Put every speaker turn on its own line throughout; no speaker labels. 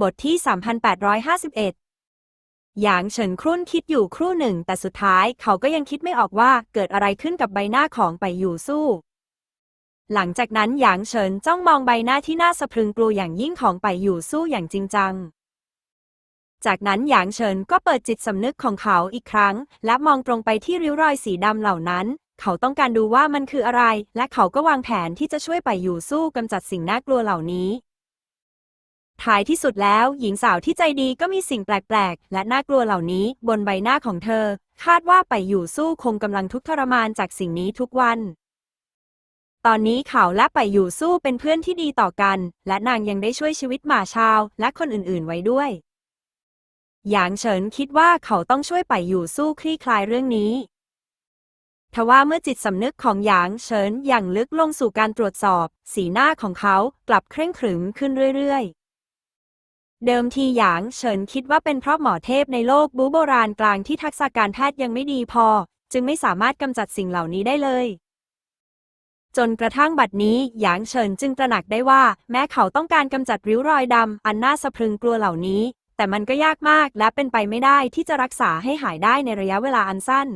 บทที่ 3851 หยางเฉินครุ่นคิดอยู่ครู่หนึ่ง แต่สุดท้ายเขาก็ยังคิดไม่ออกว่าเกิดอะไรขึ้นกับใบหน้าของไปอยู่สู้ หลังจากนั้นหยางเฉินจ้องมองใบหน้าที่น่าสะพรึงกลัวอย่างยิ่งของไปอยู่สู้อย่างจริงจัง จากนั้นหยางเฉินก็เปิดจิตสำนึกของเขาอีกครั้ง และมองตรงไปที่ริ้วรอยสีดำเหล่านั้น เขาต้องการดูว่ามันคืออะไร และเขาก็วางแผนที่จะช่วยไปอยู่สู้กำจัดสิ่งน่ากลัวเหล่านี้ ท้ายที่สุดแล้ว หญิงสาวที่ใจดีก็มีสิ่งแปลกๆ และน่ากลัวเหล่านี้ บนใบหน้าของเธอ คาดว่าไปอยู่สู้คงกำลังทุกข์ทรมานจากสิ่งนี้ทุกวัน ตอนนี้เขาและไปอยู่สู้เป็นเพื่อนที่ดีต่อกัน และนางยังได้ช่วยชีวิตหมาชาว และคนอื่นๆไว้ด้วย หยางเฉินคิดว่าเขาต้องช่วยไปอยู่สู้คลี่คลายเรื่องนี้ทว่าเมื่อจิตสำนึกของหยางเฉินอย่างลึกลงสู่การตรวจสอบ สีหน้าของเขากลับเคร่งขรึมขึ้นเรื่อยๆ เดิมทีหยางเฉินคิดว่าเป็นเพราะหมอเทพในโลกบูโบราณกลางที่ทักษะการแพทย์ยังไม่ดีพอ จึงไม่สามารถกำจัดสิ่งเหล่านี้ได้เลย จนกระทั่งบัดนี้หยางเฉินจึงตระหนักได้ว่า แม้เขาต้องการกำจัดริ้วรอยดำอันน่าสะพรึงกลัวเหล่านี้ แต่มันก็ยากมากและเป็นไปไม่ได้ที่จะรักษาให้หายได้ในระยะเวลาอันสั้น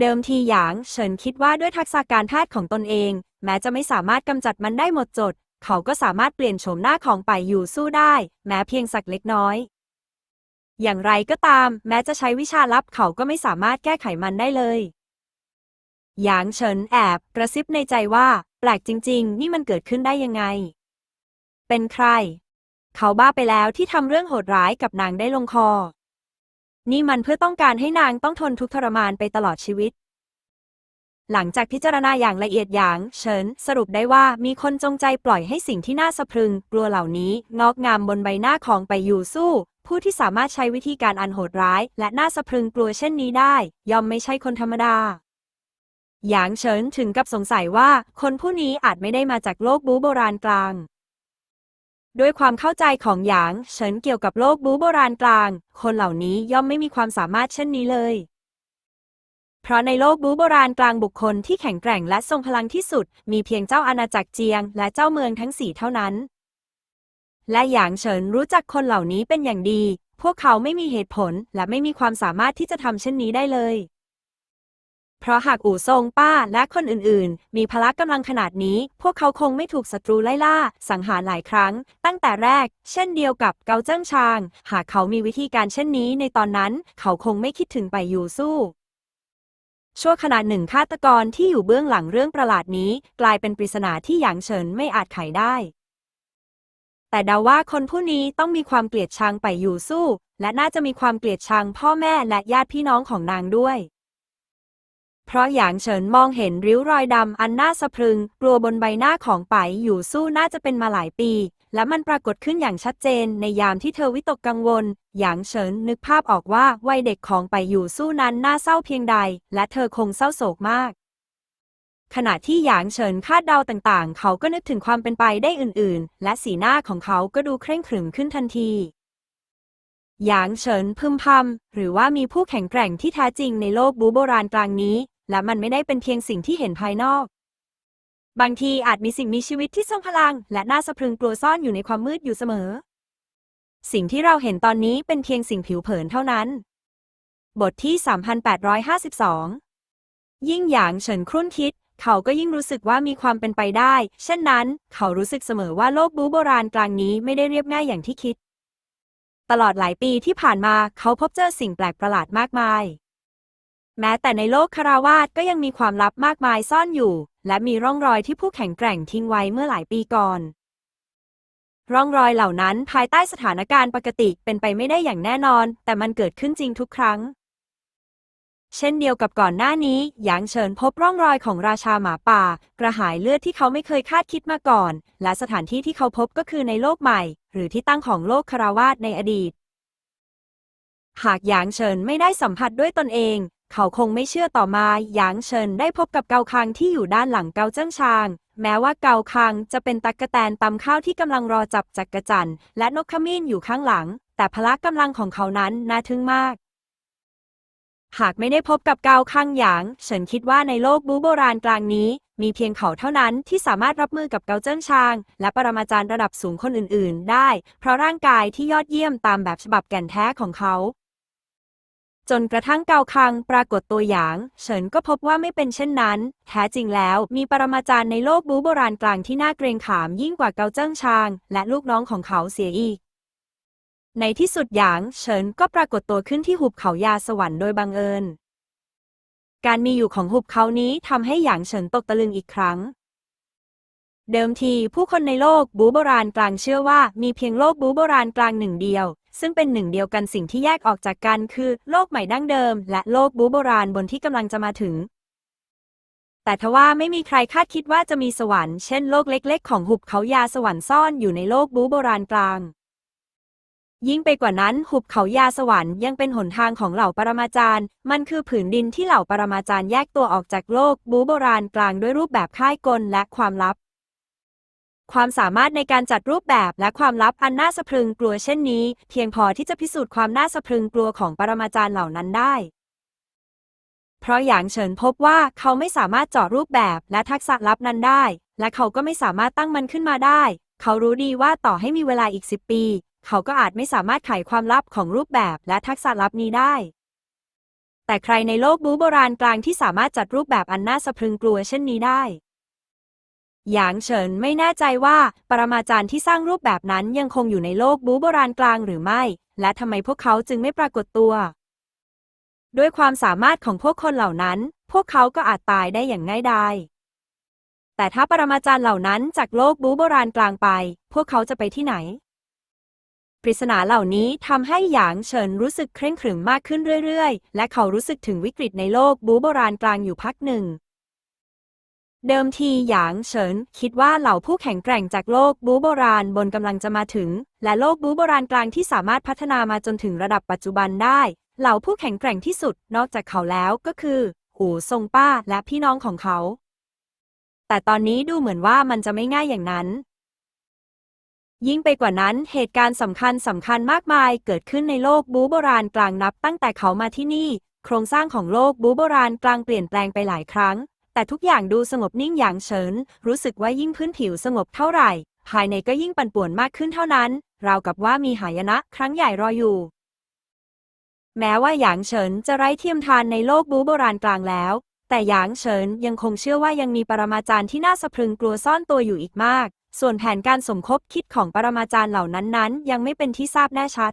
เดิมทีหยางเฉินคิดว่าด้วยทักษะการแพทย์ของตนเอง แม้จะไม่สามารถกำจัดมันได้หมดจด เขาก็สามารถเปลี่ยนโฉมหน้าของไปอยู่สู้ได้ แม้เพียงสักเล็กน้อย อย่างไรก็ตาม แม้จะใช้วิชาลับเขาก็ไม่สามารถแก้ไขมันได้เลยหยางเฉินแอบกระซิบในใจว่า แปลกจริง ๆ นี่มันเกิดขึ้นได้ยังไง เป็นใคร เขาบ้าไปแล้วที่ทำเรื่องโหดร้ายกับนางได้ลงคอ นี่มันเพื่อต้องการให้นางต้องทนทุกข์ทรมานไปตลอดชีวิต หลังจากพิจารณาอย่างละเอียดอย่าง เฉินสรุปได้ว่ามีคนจงใจปล่อยให้สิ่งที่น่าสะพรึง กลัวเหล่านี้ งอกงามบนใบหน้าของไปอยู่สู้ ผู้ที่สามารถใช้วิธีการอันโหดร้าย และน่าสะพรึงกลัวเช่นนี้ได้ ย่อมไม่ใช่คนธรรมดา หยางเฉินถึงกับสงสัยว่า คนผู้นี้อาจไม่ได้มาจากโลกบูโบราณกลาง ด้วยความเข้าใจของหยางเฉินเกี่ยวกับโลกบูโบราณกลาง คนเหล่านี้ย่อมไม่มีความสามารถเช่นนี้เลย เพราะในโลกบูโบราณกลางบุคคลที่แข็งแกร่งและทรงพลังที่สุด มีเพียงเจ้าอาณาจักรเจียง และเจ้าเมืองทั้งสี่เท่านั้น และหยางเฉินรู้จักคนเหล่านี้เป็นอย่างดี พวกเขาไม่มีเหตุผลและไม่มีความสามารถที่จะทำเช่นนี้ได้เลย เพราะหากอู่ซงป้าและคนอื่นๆ มีพละกำลังขนาดนี้ พวกเขาคงไม่ถูกศัตรูไล่ล่า สังหารหลายครั้ง ตั้งแต่แรก เช่นเดียวกับเกาเจิ้งชาง หากเขามีวิธีการเช่นนี้ในตอนนั้น เขาคงไม่คิดถึงไปอยู่สู้ ชั่วขณะหนึ่งฆาตกรที่อยู่เบื้องหลังเรื่องประหลาดนี้ กลายเป็นปริศนาที่หยางเฉินไม่อาจไขได้ แต่เดาว่าคนผู้นี้ต้องมีความเกลียดชังไปอยู่สู้ และน่าจะมีความเกลียดชังพ่อแม่และญาติพี่น้องของนางด้วย เพราะหยางเฉินมองเห็นริ้วรอยดำอันน่าสะพรึง กลัวบนใบหน้าของไปอยู่สู้น่าจะเป็นมาหลายปี และมันปรากฏขึ้นอย่างชัดเจนในยามที่เธอวิตกกังวลหยางเฉินนึกภาพออกว่าวัยเด็กของไปอยู่สู้นั้นน่าเศร้าเพียงใด และเธอคงเศร้าโศกมาก ขณะที่หยางเฉินคาดเดาต่างๆ เขาก็นึกถึงความเป็นไปได้อื่นๆ และสีหน้าของเขาก็ดูเคร่งขรึมขึ้นทันทีหยางเฉินพึมพำหรือว่ามีผู้แข็งแกร่งที่แท้จริงในโลกบูโบราณกลางนี้ และมันไม่ได้เป็นเพียงสิ่งที่เห็นภายนอก บางทีอาจมีสิ่งมีชีวิตที่ทรงพลัง และน่าสะพรึงกลัวซ่อนอยู่ในความมืดอยู่เสมอ สิ่งที่เราเห็นตอนนี้เป็นเพียงสิ่งผิวเผินเท่านั้น บทที่ 3852 ยิ่งหยางเฉินครุ่นคิด เขาก็ยิ่งรู้สึกว่ามีความเป็นไปได้ เช่นนั้น เขารู้สึกเสมอว่าโลกบูโบราณกลางนี้ไม่ได้เรียบง่ายอย่างที่คิด ตลอดหลายปีที่ผ่านมาเขาพบเจอสิ่งแปลกประหลาดมากมาย แม้แต่ในโลกคาราวาสก็ยังมีความลับมากมายซ่อนอยู่ และมีร่องรอยที่ผู้แข็งแกร่งทิ้งไว้เมื่อหลายปีก่อน ร่องรอยเหล่านั้นภายใต้สถานการณ์ปกติเป็นไปไม่ได้อย่างแน่นอน แต่มันเกิดขึ้นจริงทุกครั้ง เช่นเดียวกับก่อนหน้านี้หยางเฉินพบร่องรอยของราชาหมาป่า กระหายเลือดที่เขาไม่เคยคาดคิดมาก่อน และสถานที่ที่เขาพบก็คือในโลกใหม่ หรือที่ตั้งของโลกคาราวาสในอดีตหากหยางเฉินไม่ได้สัมผัสด้วยตนเอง เขาคงไม่เชื่อต่อมาหยางเฉินได้พบกับเกาคังที่อยู่ด้านหลังเกาเจิ้งชาง แม้ว่าเกาคังจะเป็นตักกะแตนตำข้าวที่กำลังรอจับจักกระจันและนกขมิ้นอยู่ข้างหลัง แต่พละกำลังของเขานั้นน่าทึ่งมาก หากไม่ได้พบกับเกาคังหยาง เฉินคิดว่าในโลกบูโบราณกลางนี้ มีเพียงเขาเท่านั้นที่สามารถรับมือกับเกาเจิ้งชาง และปรมาจารย์ระดับสูงคนอื่น ๆ ได้ เพราะร่างกายที่ยอดเยี่ยมตามแบบฉบับแก่นแท้ของเขา จนกระทั่งเกาคังปรากฏตัวอย่าง เฉินก็พบว่าไม่เป็นเช่นนั้น แท้จริงแล้วมีปรมาจารย์ในโลกบูโบราณกลางที่น่าเกรงขามยิ่งกว่าเกาเจิ้งชาง และลูกน้องของเขาเสียอีก ในที่สุดหยางเฉินก็ปรากฏตัวขึ้นที่หุบเขายาสวรรค์โดยบังเอิญ การมีอยู่ของหุบเขานี้ทำให้หยางเฉินตกตะลึงอีกครั้งเดิมทีผู้คนในโลกบูโบราณกลางเชื่อว่ามีเพียงโลกบูโบราณกลางหนึ่งเดียว ซึ่งเป็นหนึ่งเดียวกันสิ่งที่แยกออกจากกันคือ โลกใหม่ดั้งเดิม และโลกบูโบราณบนที่กำลังจะมาถึง แต่ทว่าไม่มีใครคาดคิดว่าจะมีสวรรค์เช่นโลกเล็กๆ ของหุบเขายาสวรรค์ซ่อนอยู่ในโลกบูโบราณกลาง ยิ่งไปกว่านั้นหุบเขายาสวรรค์ยังเป็นหนทางของเหล่าปรมาจารย์ มันคือผืนดินที่เหล่าปรมาจารย์แยกตัวออกจากโลกบูโบราณกลางด้วยรูปแบบค่ายกลและความลับ ความสามารถในการจัดรูปแบบและความลับอันน่าสะพรึงกลัวเช่นนี้ เพียงพอที่จะพิสูจน์ความน่าสะพรึงกลัวของปรมาจารย์เหล่านั้นได้ เพราะหยางเฉินพบว่าเขาไม่สามารถเจาะรูปแบบและทักษะลับนั้นได้ และเขาก็ไม่สามารถตั้งมันขึ้นมาได้ เขารู้ดีว่าต่อให้มีเวลาอีกสิบปี เขาก็อาจไม่สามารถไขความลับของรูปแบบและทักษะลับนี้ได้แต่ใครในโลกบูโบราณกลางที่สามารถจัดรูปแบบอันน่าสะพรึงกลัวเช่นนี้ได้ หยางเฉินไม่แน่ใจว่าปรมาจารย์ที่สร้างรูปแบบนั้นยังคงอยู่ในโลกบูโบราณกลางหรือไม่ และทำไมพวกเขาจึงไม่ปรากฏตัว ด้วยความสามารถของพวกคนเหล่านั้น พวกเขาก็อาจตายได้อย่างง่ายดายแต่ถ้าปรมาจารย์เหล่านั้นจากโลกบูโบราณกลางไป พวกเขาจะไปที่ไหน ปริศนาเหล่านี้ทำให้หยางเฉินรู้สึกเคร่งขรึมมากขึ้นเรื่อยๆ และเขารู้สึกถึงวิกฤตในโลกบูโบราณกลางอยู่พักหนึ่ง เดิมทีหยางเฉิน คิดว่าเหล่าผู้แข็งแกร่งจากโลกบูโบราณบนกำลังจะมาถึง และโลกบูโบราณกลางที่สามารถพัฒนามาจนถึงระดับปัจจุบันได้ เหล่าผู้แข็งแกร่งที่สุดนอกจากเขาแล้วก็คือ หูทรงป้าและพี่น้องของเขา แต่ตอนนี้ดูเหมือนว่ามันจะไม่ง่ายอย่างนั้น ยิ่งไปกว่านั้นเหตุการณ์สำคัญสำคัญมากมายเกิดขึ้นในโลกบูโบราณกลางนับตั้งแต่เขามาที่นี่ โครงสร้างของโลกบูโบราณกลางเปลี่ยนแปลงไปหลายครั้ง แต่ทุกอย่างดูสงบนิ่งอย่างเฉิน รู้สึกว่ายิ่งพื้นผิวสงบเท่าไหร่ ภายในก็ยิ่งปั่นป่วนมากขึ้นเท่านั้น ราวกับว่ามีหายนะครั้งใหญ่รออยู่ แม้ว่าหยางเฉินจะไร้เทียมทานในโลกบูโบราณกลางแล้ว แต่หยางเฉินยังคงเชื่อว่ายังมีปรมาจารย์ที่น่าสะพรึงกลัวซ่อนตัวอยู่อีกมาก ส่วนแผนการสมคบคิดของปรมาจารย์เหล่านั้นนั้นยังไม่เป็นที่ทราบแน่ชัด